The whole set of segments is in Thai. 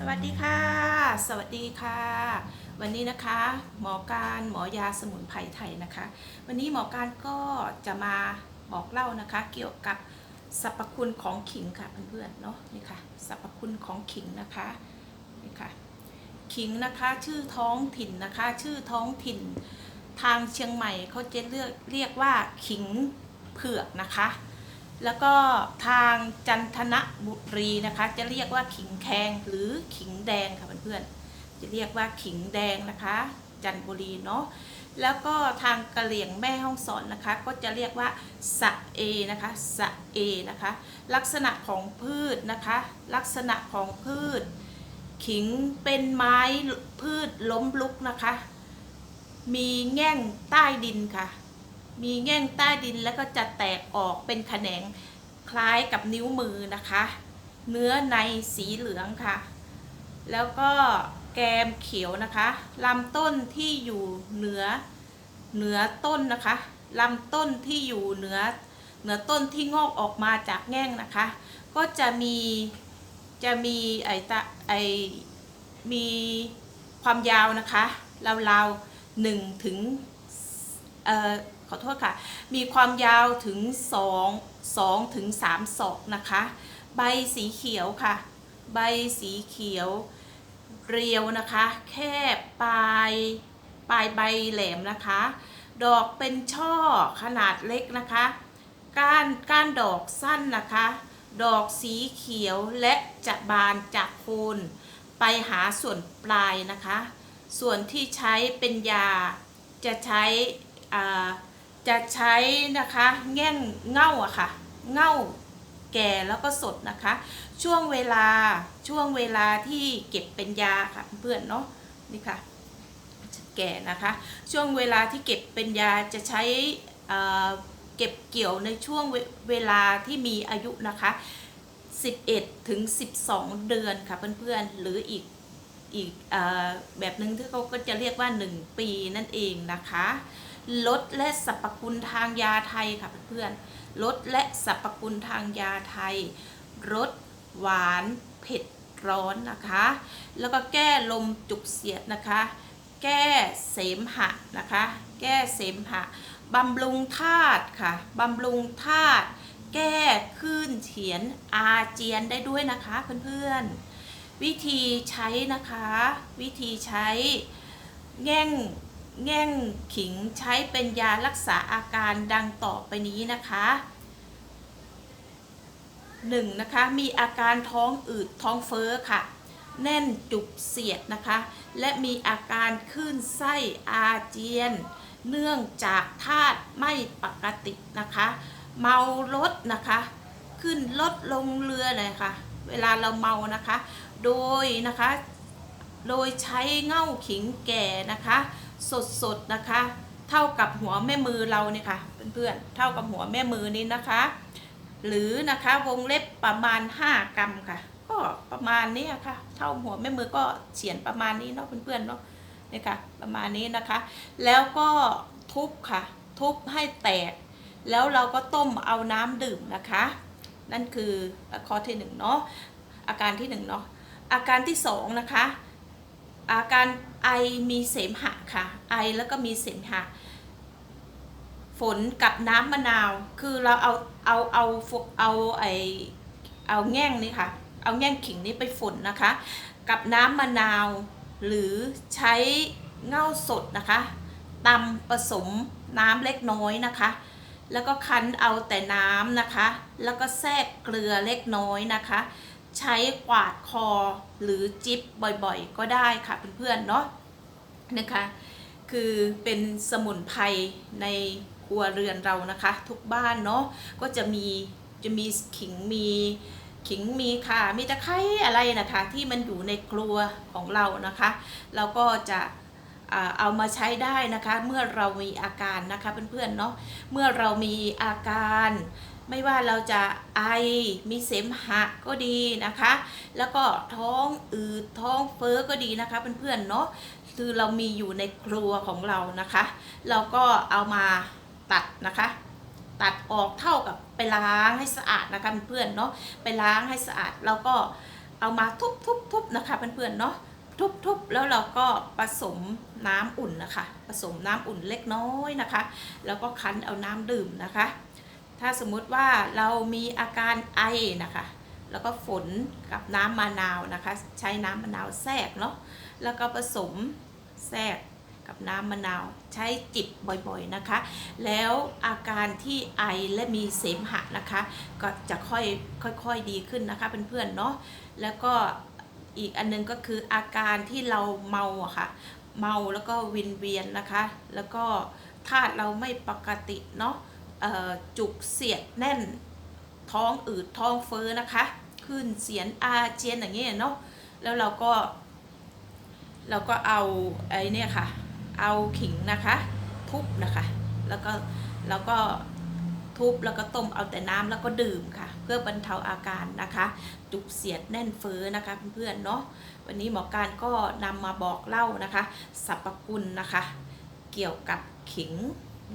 สวัสดีค่ะ สวัสดีค่ะ วันนี้นะคะ หมอการหมอยาสมุนไพรไทยนะคะ วันนี้หมอการก็จะมาบอกเล่านะคะ เกี่ยวกับสรรพคุณของขิงค่ะเพื่อนๆเนาะนี่ค่ะสรรพคุณของขิงนะคะนี่ค่ะขิงนะคะชื่อท้องถิ่นนะคะ ชื่อท้องถิ่น ทางเชียงใหม่เขาจะเรียกเรียกว่าขิงเผือกนะคะ แล้วก็ทางจันทนบุรีนะคะ จะเรียกว่าขิงแคงหรือขิงแดงค่ะเพื่อนๆจะเรียกว่าขิงแดงนะคะ จันทบุรีเนาะแล้วก็ทางกะเหลี่ยงแม่ห้องสอนนะคะ ก็จะเรียกว่าสะเอนะคะสะเอนะคะ ลักษณะของพืชนะคะ ลักษณะของพืช ขิงเป็นไม้พืชล้มลุกนะคะ มีแง่งใต้ดินค่ะ มีแง่งใต้ดินแล้วก็จะแตกออกเป็นแขนงคล้ายกับนิ้วมือนะคะ เนื้อในสีเหลืองค่ะ แล้วก็แกมเขียวนะคะลำต้นที่อยู่เหนือเหนือต้นนะคะลำต้นที่อยู่เหนือเหนือต้นที่งอกออกมาจากแง่งนะคะ ก็จะมีจะมีไอตะไอมีความยาวนะคะราวๆหนึ่งถึงเอ่อ ขอโทษค่ะ มีความยาวถึง 2 2ถึง3ศอกนะคะ ใบสีเขียวค่ะ ใบสีเขียว เรียวนะคะ แคบปลายปลายใบแหลมนะคะ ดอกเป็นช่อขนาดเล็กนะคะ ก้านก้านดอกสั้นนะคะ ดอกสีเขียวและจะบานจากโคนไปหาส่วนปลายนะคะ ส่วนที่ใช้เป็นยาจะใช้อ่า จะใช้นะคะแง่งเง่าอะค่ะ เง่าแก่แล้วก็สดนะคะ ช่วงเวลาช่วงเวลาที่เก็บเป็นยาค่ะเพื่อนเนาะนี่ค่ะแก่นะคะ ช่วงเวลาที่เก็บเป็นยาจะใช้เก็บเกี่ยวในช่วงเวเวลาที่มีอายุนะคะ 11 ถึง 12 เดือนค่ะเพื่อนๆ หรืออีกอีกอแบบหนึ่งที่เขาก็จะเรียกว่า 1 ปีนั่นเองนะคะ ลดและสรรพคุณทางยาไทยค่ะเพื่อนๆลดและสรรพคุณทางยาไทยรสหวานเผ็ดร้อนนะคะ แล้วก็แก้ลมจุกเสียดนะคะ แก้เสมหะนะคะ แก้เสมหะบำรุงธาตุค่ะบำรุงธาตุแก้คลื่นเฉียนอาเจียนได้ด้วยนะคะเพื่อนๆวิธีใช้นะคะ วิธีใช้แง่ง แง่งขิงใช้เป็นยารักษาอาการดังต่อไปนี้นะคะ 1. นะคะมีอาการท้องอืดท้องเฟ้อค่ะ แน่นจุกเสียดนะคะ และมีอาการคลื่นไส้อาเจียน เนื่องจากธาตุไม่ปกตินะคะ เมารถนะคะ ขึ้นรถลงเรือเลยค่ะ เวลาเราเมานะคะ โดยนะคะ โดยใช้เง่าขิงแก่นะคะ สดๆนะคะ เท่ากับหัวแม่มือเราเนี่ยค่ะเพื่อนๆเท่ากับหัวแม่มือนี้นะคะ หรือนะคะวงเล็บประมาณ 5 กรัมค่ะ ก็ประมาณนี้ค่ะ เท่าหัวแม่มือก็เฉียนประมาณนี้เนาะเพื่อนๆเนาะนี่ค่ะประมาณนี้นะคะ แล้วก็ทุบค่ะ ทุบให้แตก แล้วเราก็ต้มเอาน้ำดื่มนะคะ นั่นคือข้อที่หนึ่งเนาะอาการที่หนึ่งเนาะอาการที่สองนะคะ อาการไอมีเสมหะค่ะ ไอแล้วก็มีเสมหะ ฝนกับน้ำมะนาว คือเราเอาเอาเอาเอาไอเอาแง่งนี่ค่ะ เอาแง่งขิงนี้ไปฝนนะคะ กับน้ำมะนาว หรือใช้เง่าสดนะคะตำผสมน้ำเล็กน้อยนะคะ แล้วก็คั้นเอาแต่น้ำนะคะ แล้วก็แทรกเกลือเล็กน้อยนะคะ ใช้กวาดคอหรือจิบบ่อยๆ ก็ได้ค่ะเพื่อนๆเนาะนะคะ คือเป็นสมุนไพรในครัวเรือนเรานะคะ ทุกบ้านเนาะก็จะมีจะมีขิงมีขิงมีค่ะมีตะไคร้อะไรนะคะ ที่มันอยู่ในครัวของเรานะคะเราก็จะเอามาใช้ได้นะคะ เมื่อเรามีอาการนะคะเพื่อนๆเนาะเมื่อเรามีอาการ ไม่ว่าเราจะไอมีเสมหะก็ดีนะคะ แล้วก็ท้องอืดท้องเฟ้อก็ดีนะคะเพื่อนๆเนาะคือเรามีอยู่ในครัวของเรานะคะ เราก็เอามาตัดนะคะ ตัดออกเท่ากับไปล้างให้สะอาดนะคะเพื่อนๆเนาะไปล้างให้สะอาดแล้วก็เอามาทุบทุบทุบนะคะเพื่อนๆเนาะทุบทุบแล้วเราก็ผสมน้ำอุ่นนะคะ ผสมน้ำอุ่นเล็กน้อยนะคะ แล้วก็คั้นเอาน้ำดื่มนะคะ ถ้าสมมุติว่าเรามีอาการไอนะคะ แล้วก็ฝนกับน้ำมะนาวนะคะ ใช้น้ำมะนาวแทรกเนาะแล้วก็ผสมแทรกกับน้ำมะนาวใช้จิบบ่อยๆนะคะ แล้วอาการที่ไอและมีเสมหะนะคะ ก็จะค่อยค่อยๆดีขึ้นนะคะเพื่อนๆเนาะแล้วก็อีกอันนึงก็คืออาการที่เราเมาอะค่ะ เมาแล้วก็วินเวียนนะคะ แล้วก็ธาตุเราไม่ปกติเนาะ จุกเสียดแน่นท้องอืดท้องเฟ้อนะคะ ขึ้นเสียนอาเจียนอย่างเงี้ยเนาะแล้วเราก็ เราก็เอาไอ้เนี่ยค่ะ เอาขิงนะคะ ทุบนะคะ แล้วก็แล้วก็ทุบแล้วก็ต้มเอาแต่น้ำแล้วก็ดื่มค่ะ เพื่อบรรเทาอาการนะคะ จุกเสียดแน่นเฟ้อนะคะเพื่อนๆเนาะวันนี้หมอการก็นำมาบอกเล่านะคะสรรพคุณนะคะ เกี่ยวกับขิง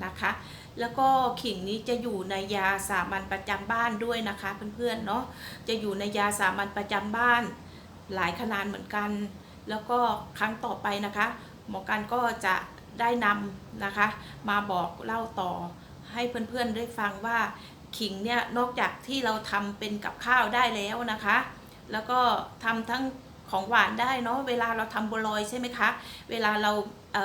นะคะ แล้วก็ขิงนี้จะอยู่ในยาสามัญประจำบ้านด้วยนะคะเพื่อนๆเนาะจะอยู่ในยาสามัญประจำบ้านหลายขนาดเหมือนกัน แล้วก็ครั้งต่อไปนะคะ หมอการก็จะได้นำนะคะ มาบอกเล่าต่อให้เพื่อนๆได้ฟังว่าขิงเนี่ยนอกจากที่เราทำเป็นกับข้าวได้แล้วนะคะ แล้วก็ทำทั้งของหวานได้เนาะเวลาเราทำบัวลอยใช่ไหมคะ เวลาเราเ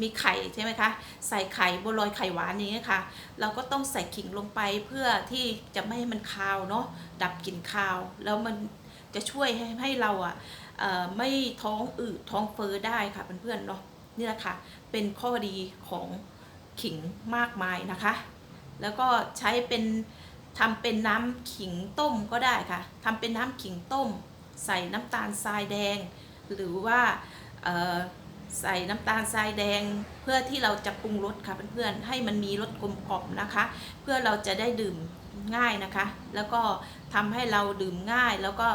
มีไข่ใช่ไหมคะใส่ไข่บัวลอยไข่หวานอย่างนี้ค่ะ เราก็ต้องใส่ขิงลงไปเพื่อที่จะไม่ให้มันคาวเนาะดับกลิ่นคาว แล้วมันจะช่วยให้ให้เราอะเอ่อไม่ท้องอืดท้องเฟ้อได้ค่ะเพื่อนๆเนาะนี่แหละค่ะเป็นข้อดีของขิงมากมายนะคะ แล้วก็ใช้เป็นทำเป็นน้ำขิงต้มก็ได้ค่ะทำเป็นน้ำขิงต้ม ใส่น้ำตาลทรายแดง หรือว่า ใส่น้ำตาลทรายแดงเพื่อที่เราจะปรุงรสค่ะเพื่อนๆให้มันมีรสกลมกล่อมนะคะ เพื่อเราจะได้ดื่มง่ายนะคะ แล้วก็ทำให้เราดื่มง่ายแล้วก็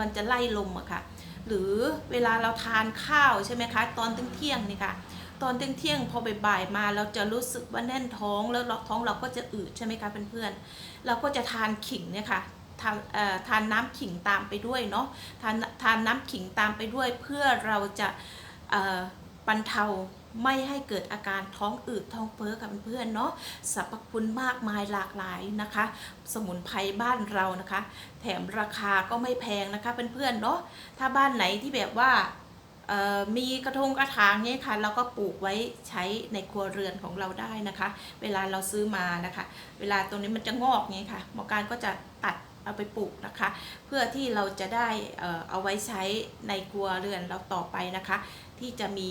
มันจะไล่ลมอะค่ะ หรือเวลาเราทานข้าวใช่ไหมคะ ตอนเที่ยงนี่ค่ะ ตอนเที่ยงพอบ่ายมาเราจะรู้สึกว่าแน่นท้องแล้วเราท้องเราก็จะอืดใช่ไหมคะเพื่อนๆเราก็จะทานขิงเนี่ยค่ะทานทานน้ำขิงตามไปด้วยเนาะทานทานน้ำขิงตามไปด้วยเพื่อเราจะ บรรเทาไม่ให้เกิดอาการท้องอืดท้องเฟ้อกับเพื่อนๆเนาะสรรพคุณมากมายหลากหลายนะคะ สมุนไพรบ้านเรานะคะ แถมราคาก็ไม่แพงนะคะเพื่อนๆเนาะถ้าบ้านไหนที่แบบว่ามีกระทงกระถางเนี่ยค่ะเราก็ปลูกไว้ใช้ในครัวเรือนของเราได้นะคะ เวลาเราซื้อมานะคะ เวลาตรงนี้มันจะงอกไงค่ะหมอการก็จะตัด เอาไปปลูกนะคะ เพื่อที่เราจะได้เอาไว้ใช้ในครัวเรือนเราต่อไปนะคะ ที่จะมี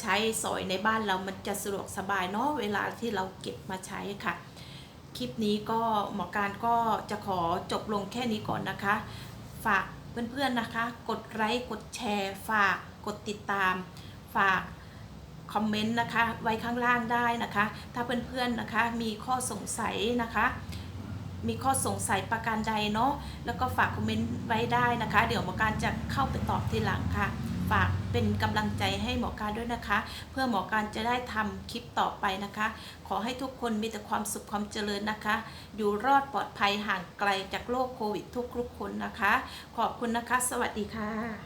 ใช้สอยในบ้านเรามันจะสะดวกสบายเนาะเวลาที่เราเก็บมาใช้ค่ะ คลิปนี้ก็หมอการก็จะขอจบลงแค่นี้ก่อนนะคะ ฝากเพื่อนๆนะคะ กดไลค์กดแชร์ ฝากกดติดตาม ฝากคอมเมนต์นะคะ ไว้ข้างล่างได้นะคะ ถ้าเพื่อนๆนะคะมีข้อสงสัยนะคะ มีข้อสงสัยประการใดเนาะแล้วก็ฝากคอมเมนต์ไว้ได้นะคะ เดี๋ยวหมอการจะเข้าไปตอบทีหลังค่ะฝากเป็นกำลังใจให้หมอการด้วยนะคะ เพื่อหมอการจะได้ทำคลิปต่อไปนะคะ ขอให้ทุกคนมีแต่ความสุขความเจริญนะคะ อยู่รอดปลอดภัยห่างไกลจากโรคโควิดทุกๆคนนะคะ ขอบคุณนะคะ สวัสดีค่ะ